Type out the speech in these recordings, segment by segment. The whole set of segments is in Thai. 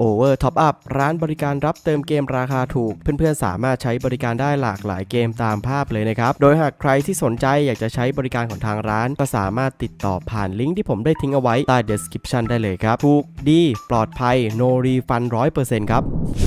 Over Top Up ร้านบริการรับเติมเกมราคาถูก เพื่อนๆ สามารถใช้บริการได้หลากหลายเกมตามภาพเลยนะครับ โดยหากใครที่สนใจอยากจะใช้บริการของทางร้าน ก็สามารถติดต่อผ่านลิงก์ที่ผมได้ทิ้งเอาไว้ใต้ description ได้เลยครับ ถูกดี ปลอดภัย no refund 100%ครับ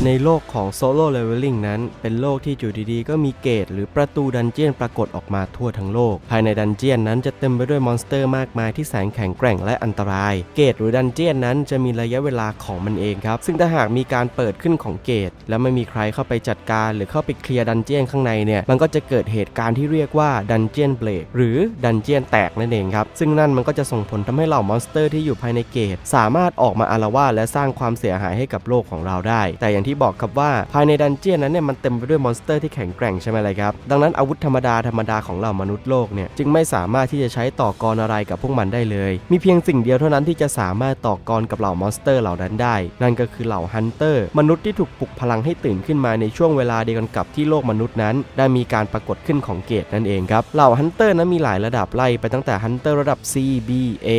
ในโลกของ Solo Leveling นั้น เป็นโลกที่อยู่ดีๆ ก็มีเกตหรือประตูดันเจียนปรากฏออกมาทั่วทั้งโลก ภายในดันเจียนนั้นจะเต็มไปด้วยมอนสเตอร์มากมายที่แสนแข็งแกร่งและอันตราย เกตหรือดันเจียนนั้นจะมีระยะเวลาของมันเองครับซึ่งถ้าหากมีการเปิดขึ้นของเกต แล้วไม่มีใครเข้าไปจัดการหรือเข้าไปเคลียร์ดันเจียนข้างในเนี่ยมันก็จะเกิดเหตุการณ์ที่เรียกว่าดันเจียนเบรกหรือดันเจียนแตกนั่นเองครับ ซึ่งนั่นมันก็จะส่งผลทำให้เหล่ามอนสเตอร์ที่อยู่ภายในเกต สามารถออกมาอารวาสและสร้างความเสียหายให้กับโลกของเราได้ แต่อย่างที่บอกครับว่าภายในดันเจียนนั้นเนี่ยมันเต็มไปด้วยมอนสเตอร์ที่แข็งแกร่งใช่ไหมล่ะครับดังนั้นอาวุธธรรมดาธรรมดาของเหล่ามนุษย์โลกเนี่ยจึงไม่สามารถที่จะใช้ต่อกรอะไรกับพวกมันได้เลย มีเพียงสิ่งเดียวเท่านั้นที่จะสามารถต่อกรกับเหล่ามอนสเตอร์เหล่านั้นได้ นั่นก็คือเหล่าฮันเตอร์ มนุษย์ที่ถูกปลุกพลังให้ตื่นขึ้นมาในช่วงเวลาเดียวกันกับที่โลกมนุษย์นั้น ได้มีการปรากฏขึ้นของเกตนั่นเองครับ เหล่าฮันเตอร์นั้นมีหลายระดับไล่ไปตั้งแต่ฮันเตอร์ระดับ C B A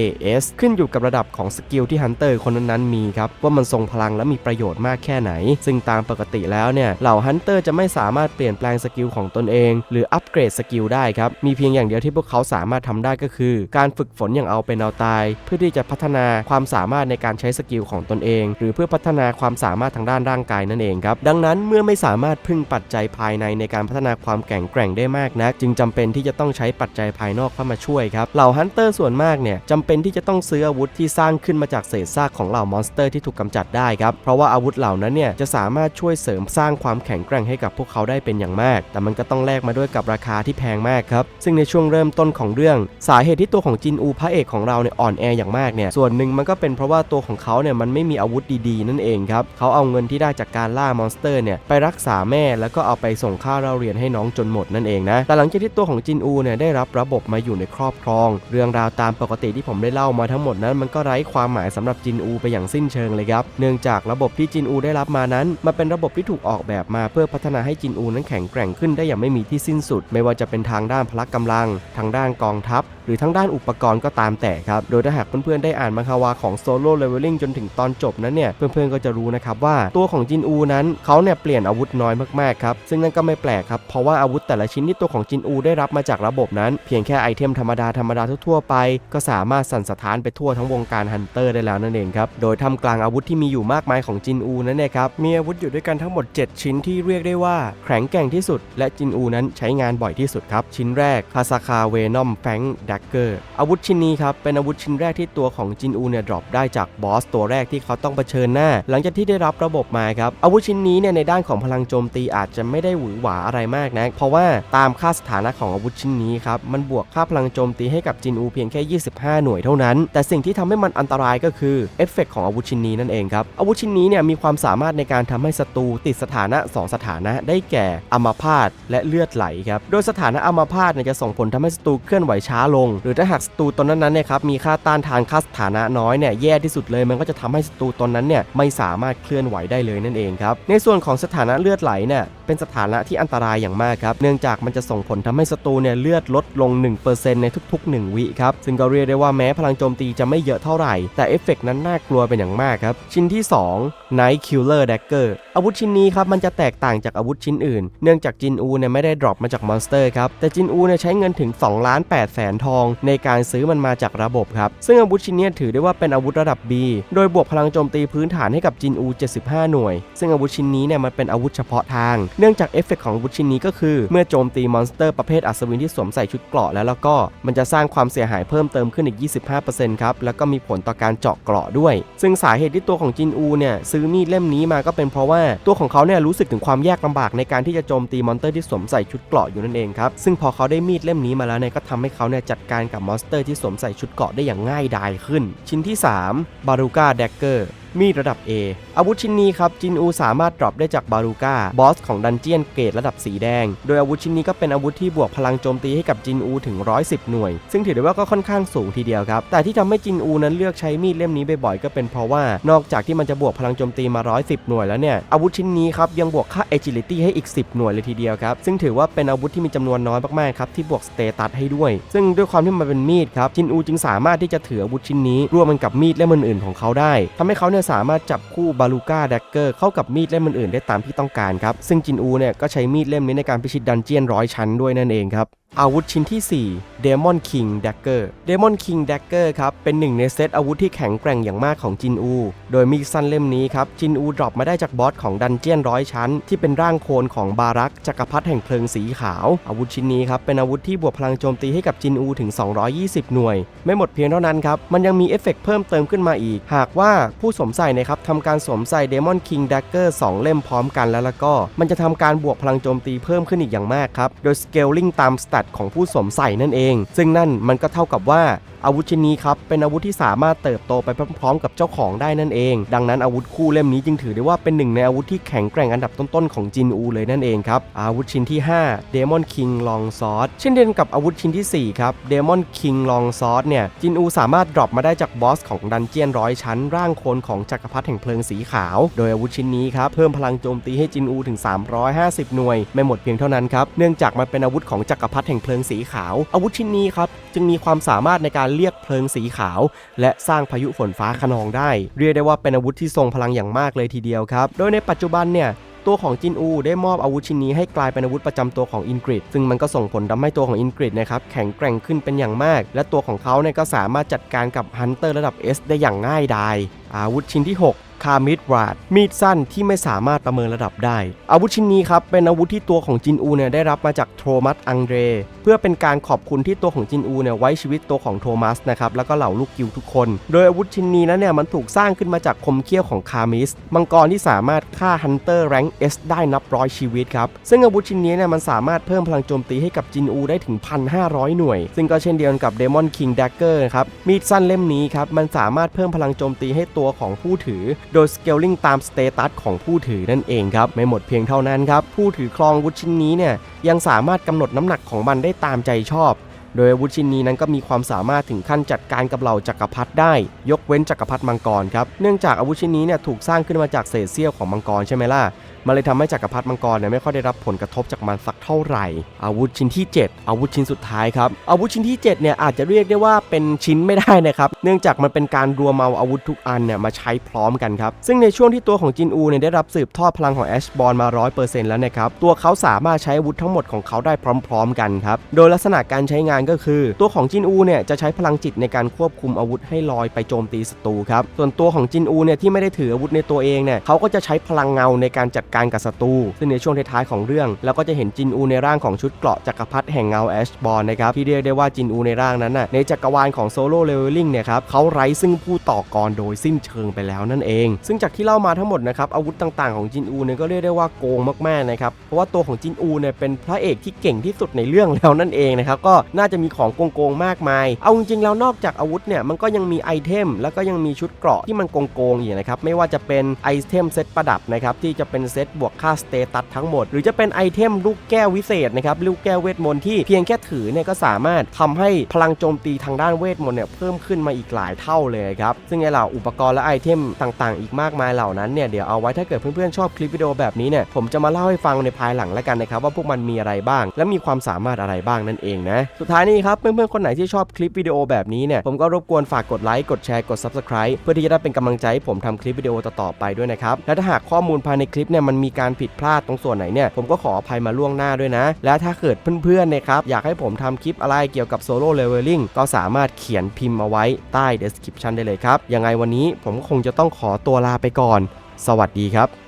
S ขึ้นอยู่กับระดับของสกิลที่ฮันเตอร์คนนั้นๆมีครับว่ามันทรงพลังและมีประโยชน์มากแค่ไหน ซึ่งตามปกติแล้วเนี่ยเหล่าฮันเตอร์จะไม่สามารถเปลี่ยนแปลงสกิลของตนเอง หรืออัปเกรดสกิลได้ครับมีเพียงอย่างเดียวที่พวกเขาสามารถทำได้ก็คือ การฝึกฝนอย่างเอาเป็นเอาตาย เพื่อที่จะพัฒนาความสามารถในการใช้สกิลของตนเอง หรือเพื่อพัฒนาความสามารถทางด้านร่างกายนั่นเองครับ ดังนั้นเมื่อไม่สามารถพึ่งปัจจัยภายในในการพัฒนาความแข็งแกร่งได้มากนัก จึงจำเป็นที่จะต้องใช้ปัจจัยภายนอกเข้ามาช่วยครับ เหล่าฮันเตอร์ส่วนมากเนี่ยจำเป็นที่จะต้องซื้ออาวุธที่สร้างขึ้นมาจากเศษซากของเหล่ามอนสเตอร์ที่ถูกกำจัดได้ครับ เพราะว่าอาวุธเหล่านั้นเนี่ยจะสามารถช่วยเสริมสร้างความแข็งแกร่งให้กับพวกเขาได้เป็นอย่างมาก แต่มันก็ต้องแลกมาด้วยกับราคาที่แพงมากครับ ซึ่งในช่วงเริ่มต้นของเรื่อง สาเหตุที่ตัวของจินอูพระเอกของเราเนี่ยอ่อนแออย่างมากเนี่ยส่วนหนึ่งมันก็เป็นเพราะว่าตัวของเขาเนี่ยมันไม่มีอาวุธดีๆนั่นเองครับเขาเอาเงินที่ได้จากการล่ามอนสเตอร์เนี่ยไปรักษาแม่แล้วก็เอาไปส่งค่าเราเรียนให้น้องจนหมดนั่นเองนะแต่หลังจากที่ตัวของจินอูเนี่ยได้รับระบบมาอยู่ในครอบครอง เรื่องราวตามปกติที่ผมได้เล่ามาทั้งหมดนั้น มันก็ไร้ความหมายสำหรับจินอูไปอย่างสิ้นเชิงเลยครับเนื่องจากระบบที่จินอูได้รับมานั้นมันเป็นระบบที่ถูกออกแบบมาเพื่อพัฒนาให้จินอูนั้นแข็งแกร่งขึ้นได้อย่างไม่มีที่สิ้นสุด ไม่ว่าจะเป็นทางด้านพละกำลัง ทางด้านกองทัพ หรือทั้งด้านอุปกรณ์ก็ตามแต่ครับโดยถ้าหากเพื่อนๆได้อ่านมังควาของ Solo Leveling จนถึงตอนจบนั้นเนี่ยเพื่อนื่อนๆก็จะรู้นะครับว่าตัวของจินอูนั้นเขาเนี่ยเปลี่ยนอาวุธน้อยมากๆครับซึ่งนั่นก็ไม่แปลกครับเพราะว่าอาวุธแต่ละชิ้นที่ตัวของจินอูได้รับมาจากระบบนั้น เพียงแค่ไอเทมธรรมดาธรรมดาทั่วๆไป ก็สามารถสั่นสะท้านไปทั่วทั้งวงการฮันเตอร์ได้แล้วนั่นเองครับโดยทำกลางอาวุธที่มีอยู่มากมายของจินอูนั้นเนี่ยครับมีอาวุธอยู่ด้วยกันทั้งหมด 7 ชิ้นที่เรียกได้ว่าแข็งแกร่งที่สุด และจินอูนั้นใช้งานบ่อยที่สุดครับชิ้นแรกคาซาคาเวนอมแฟงดักเกอร์อาวุธชิ้นนี้ครับเป็นอาวุธชิ้นแรกที่ตัวของจินอูเนี่ยดรอปได้จากบอสตัวแรกที่เขาต้องเผชิญหน้า หลังจากที่ได้รับระบบมาครับ อาวุธชิ้นนี้เนี่ยในด้านของพลังโจมตีอาจจะไม่ได้หวือหวาอะไรมากนะ เพราะว่าตามค่าสถานะของอาวุธชิ้นนี้ครับ มันบวกค่าพลังโจมตีให้กับจินอูเพียงแค่ 25 หน่วยเท่านั้น แต่สิ่งที่ทำให้มันอันตรายก็คือเอฟเฟกของอาวุธชิ้นนี้นั่นเองครับ อาวุธชิ้นนี้เนี่ยมีความสามารถในการทำให้ศัตรูติดสถานะ 2 สถานะได้แก่อัมาพาตและเลือดไหลครับ โดยสถานะอัมาพาตเนี่ยจะส่งผลทำให้ศัตรูเคลื่อนไหวช้าลง หรือถ้าหากศัตรูตนนั้นๆเนี่ยครับมีค่าต้านทานค่าสถานะน้อยเนี่ยแย่ที่สุดเลยมันก็จะทำให้ศัตรูตนนั้นเนี่ยไม่สามารถเคลื่อนไหวได้เลยนั่นเองครับ ในส่วนของสถานะเลือดไหลเนี่ยเป็นสถานะที่อันตรายอย่างมากครับ เนื่องจากมันจะส่งผลทำให้ศัตรูเนี่ยเลือดลดลง 1%ในทุก ๆ 1 วิครับ ซึ่งก็เรียกได้ว่าแม้พลังโจมตีจะไม่เยอะเท่าไหร่ แต่เอฟเฟกนั้นน่ากลัวเป็นอย่างมากครับ ชิ้นที่2 Night Killer Dagger อาวุธชิ้นนี้ครับมันจะแตกต่างจากอาวุธชิ้นอื่น เนื่องจากจินอูเนี่ยไม่ได้ดรอปมาจากมอนสเตอร์ครับแต่จินอูเนี่ยใช้เงินถึง2ล้าน8แสนทอง ในการซื้อมันมาจากระบบครับซึ่งอาวุธชิ้นนี้ถือได้ว่าเป็นอาวุธระดับ B โดยบวกพลังโจมตีพื้นฐานให้กับจินอู 75 หน่วย ซึ่งอาวุธชิ้นนี้เนี่ยมันเป็นอาวุธเฉพาะทาง เนื่องจากเอฟเฟกของอาวุธชิ้นนี้ก็คือ เมื่อโจมตีมอนสเตอร์ประเภทอัศวินที่สวมใส่ชุดเกราะแล้วแล้วก็มันจะสร้างความเสียหายเพิ่มเติมขึ้นอีก 25%ครับแล้วก็มีผลต่อการเจาะเกราะด้วย ซึ่งสาเหตุที่ตัวของจินอูเนี่ยซื้อมีดเล่มนี้มาก็เป็นเพราะว่าตัวของเขาเนี่ยรู้สึกถึงความยากลำบากในการที่จะโจมตีมอนสเตอร์ที่สวมใส่ชุดเกราะอยู่นั่นเองครับซึ่งพอเขาได้มีดเล่มนี้มาแล้วเนี่ยก็ทำให้เขาเนี่ยจัดการกับมอนสเตอร์ที่สวมใส่ชุดเกราะได้อย่างง่ายดายขึ้น ชิ้นที่ 3 บารูกาแดกเกอร์ มีดระดับ A อาวุธชิ้นนี้ครับจินอูสามารถดรอปได้จากบารูกาบอสของดันเจียนเกรดระดับสีแดง โดยอาวุธชิ้นนี้ก็เป็นอาวุธที่บวกพลังโจมตีให้กับจินอูถึง 110 หน่วย ซึ่งถือได้ว่าก็ค่อนข้างสูงทีเดียวครับ แต่ที่ทำให้จินอูนั้นเลือกใช้มีดเล่มนี้บ่อยๆก็เป็นเพราะว่านอกจากที่มันจะบวกพลังโจมตีมา 110 หน่วยแล้วเนี่ยอาวุธชิ้นนี้ครับยังบวกค่า agility ให้อีก 10 หน่วยเลยทีเดียวครับซึ่งถือว่าเป็นอาวุธที่มีจำนวนน้อยมากๆครับที่บวกสเตตัสให้ด้วย ซึ่งด้วยความที่มันเป็นมีดครับจินอูจึงสามารถที่จะถืออาวุธชิ้นนี้ร่วมกันกับมีดเล่มอื่นๆของเขาได้ทำให้เขาเนี่ยเนี่ยสามารถจับคู่บาลูก้าแดกเกอร์เข้ากับมีดเล่มอื่นๆได้ตามที่ต้องการครับ ซึ่งจินอูเนี่ยก็ใช้มีดเล่มนี้ในการพิชิตดันเจียนร้อยชั้นด้วยนั่นเองครับ อาวุธชิ้นที่ 4 Demon King Dagger Demon King Dagger ครับ เป็นหนึ่งในเซตอาวุธที่แข็งแกร่งอย่างมากของจินอู โดยมีสั้นเล่มนี้ครับ จินอูดรอปมาได้จากบอสของดันเจียนร้อยชั้น ที่เป็นร่างโคลนของบารักจักรพรรดิแห่งเพลิงสีขาว อาวุธชิ้นนี้ครับ เป็นอาวุธที่บวกพลังโจมตีให้กับจินอูถึง 220 หน่วย ไม่หมดเพียงเท่านั้นครับ มันยังมีเอฟเฟกต์เพิ่มเติมขึ้นมาอีก หากว่าผู้สวมใส่นะครับทำการสวมใส่ Demon King Dagger 2 เล่มพร้อมกันแล้วแล้วก็ มันจะทำการบวกพลังโจมตีเพิ่มขึ้นอีกอย่างมากครับโดย scaling ตามสแตทของผู้สวมใส่นั่นเอง ซึ่งนั่นมันก็เท่ากับว่าอาวุธชิ้นนี้ครับเป็นอาวุธที่สามารถเติบโตไปพร้อมๆ กับเจ้าของได้นั่นเอง ดังนั้นอาวุธคู่เล่มนี้จึงถือได้ว่าเป็นหนึ่งในอาวุธที่แข็งแกร่งอันดับต้นๆของจินอูเลยนั่นเองครับอาวุธชิ้นที่5 Demon King Long Sword เช่นเดียวกับอาวุธชิ้นที่4ครับ Demon King Long Sword เนี่ยจินอูสามารถดรอปมาได้จากบอสของดันเจียนร้อยชั้น ร่างโคลนของจักรพรรดิแห่งเพลิงสีขาว โดยอาวุธชิ้นนี้ครับเพิ่มพลังโจมตีให้จินอูถึง 350 หน่วย ไม่หมดเพียงเท่านั้นครับเนื่องจากมันเป็นอาวุธของจักรพรรดิแห่งเพลิงสีขาว อาวุธชิ้นนี้ครับจึงมีความสามารถในการเรียกเพลิงสีขาว และสร้างพายุฝนฟ้าขนองได้ เรียกได้ว่าเป็นอาวุธที่ทรงพลังอย่างมากเลยทีเดียวครับ โดยในปัจจุบันเนี่ยตัวของจินอูได้มอบอาวุธชิ้นนี้ให้กลายเป็นอาวุธประจำตัวของอินกริดซึ่งมันก็ส่งผลทำให้ตัวของอินกริดนะครับแข็งแกร่งขึ้นเป็นอย่างมาก และตัวของเขาเนี่ยก็สามารถจัดการกับฮันเตอร์ระดับ S ได้อย่างง่ายดายอาวุธชิ้นที่ 6 คามิดวาดมีดสั้นที่ไม่สามารถประเมินระดับได้ อาวุธชิ้นนี้ครับเป็นอาวุธที่ตัวของจินอูเนี่ยได้รับมาจากโทมัสอังเดรเพื่อเป็นการขอบคุณที่ตัวของจินอูเนี่ยไว้ชีวิตตัวของโทมัสนะครับแล้วก็เหล่าลูกกิวทุกคน โดยอาวุธชิ้นนี้นั้นเนี่ยมันถูกสร้างขึ้นมาจากคมเขี้ยวของคามิสมังกรที่สามารถฆ่าฮันเตอร์แรงเอสได้นับร้อยชีวิตครับซึ่งอาวุธชิ้นนี้เนี่ยมันสามารถเพิ่มพลังโจมตีให้กับจินอูได้ถึง 1,500 หน่วย ซึ่งก็เช่นเดียวกับเดมอนคิง d ดกเกอร์ครับมีดสั้นเล่มนี้ครับมันสามารถเพิ่มพลังโจมตีให้ตัวของผู้ถือโดย scaling ตามสเตตัสของผู้ถือนั่นเองครับ ไม่หมดเพียงเท่านั้นครับ ผู้ถือครองวุธชิ้นนี้เนี่ยยังสามารถกำหนดน้ำหนักของมันได้ตามใจชอบ โดยอาวุธชิ้นนี้นั้นก็มีความสามารถถึงขั้นจัดการกับเหล่าจักรพรรดิได้ ยกเว้นจักรพรรดิมังกรครับ เนื่องจากอาวุธชิ้นนี้เนี่ยถูกสร้างขึ้นมาจากเศษเสี้ยวของมังกรใช่ไหมล่ะ มันเลยทำให้จักรพรรดิมังกรเนี่ยไม่ค่อยได้รับผลกระทบจากมันสักเท่าไหร่ อาวุธชิ้นที่ 7 อาวุธชิ้นสุดท้ายครับ อาวุธชิ้นที่ 7เนี่ยอาจจะเรียกได้ว่าเป็นชิ้นไม่ได้นะครับ เนื่องจากมันเป็นการรวมเอาอาวุธทุกอันเนี่ยมาใช้พร้อมกันครับ ซึ่งในช่วงที่ตัวของจินอูเนี่ยได้รับสืบทอดพลังของแอชบอลมา 100%แล้วนะครับ ตัวเขาสามารถใช้อาวุธทั้งหมดของเขาได้พร้อม ๆ กันครับ โดยลักษณะการใช้งานก็คือ ตัวของจินอูเนี่ยจะใช้พลังจิตในการควบคุมอาวุธให้ลอยไปโจมตีศัตรูครับ ส่วนตัวของจินอูเนี่ยที่ไม่ได้ถืออาวุธในตัวเองเนี่ยเขาก็จะใช้พลังเงาในการจัดการกับศัตรูซึ่งในช่วงท้ายๆของเรื่องเราก็จะเห็นจินอูในร่างของชุดเกราะจักรพรรดิแห่งเงาแอชบอลนะครับที่เรียกได้ว่าจินอูในร่างนั้นน่ะในจักรวาลของโซโล่เลเวลลิ่งเนี่ยครับเขาไร้ซึ่งผู้ต่อกรโดยสิ้นเชิงไปแล้วนั่นเอง ซึ่งจากที่เล่ามาทั้งหมดนะครับอาวุธต่างๆของจินอูเนี่ยก็เรียกได้ว่าโกงมากๆนะครับเพราะว่าตัวของจินอูเนี่ยเป็นพระเอกที่เก่งที่สุดในเรื่องแล้วนั่นเองนะครับก็น่าจะมีของโกงๆมากมาย เอาจริงๆแล้วนอกจากอาวุธเนี่ยมันก็ยังมีไอเทมแล้วก็ยังมีชุดเกราะที่มันโกงๆอยู่นะครับไม่ว่าจะเป็นไอเทมเซตประดับนะครับที่จะเป็นเซตบวกค่าสเตตัสทั้งหมด หรือจะเป็นไอเทมลูกแก้ววิเศษนะครับลูกแก้วเวทมนต์ที่เพียงแค่ถือเนี่ยก็สามารถทำให้พลังโจมตีทางด้านเวทมนต์เนี่ยเพิ่มขึ้นมาอีกหลายเท่าเลยครับซึ่งไอเหล่าอุปกรณ์และไอเทมต่างๆ อีกมากมายเหล่านั้นเนี่ยเดี๋ยวเอาไว้ถ้าเกิดเพื่อนๆชอบคลิปวิดีโอแบบนี้เนี่ยผมจะมาเล่าให้ฟังในภายหลังแล้วกันนะครับว่าพวกมันมีอะไรบ้าง และมีความสามารถอะไรบ้างนั่นเองนะสุดท้ายนี้ครับเพื่อนๆคนไหนที่ชอบคลิปวิดีโอแบบนี้เนี่ยผมก็รบกวนฝากกดไลค์กดแชร์กด subscribe เพื่อที่จะได้เป็นกำลังใจให้ผมทำคลิปวิดีโอต่อๆไปด้วยนะครับและถ้าหากข้อมูลภายในคลิปเนี่ยมันมีการผิดพลาดตรงส่วนไหนเนี่ยผมก็ขออภัยมาล่วงหน้าด้วยนะ และถ้าเกิดเพื่อนๆนะครับอยากให้ผมทำคลิปอะไรเกี่ยวกับโซโล่เลเวลลิ่งก็สามารถเขียนพิมพ์เอาไว้ใต้ description ได้เลยครับยังไงวันนี้ผมคงจะต้องขอตัวลาไปก่อน สวัสดีครับ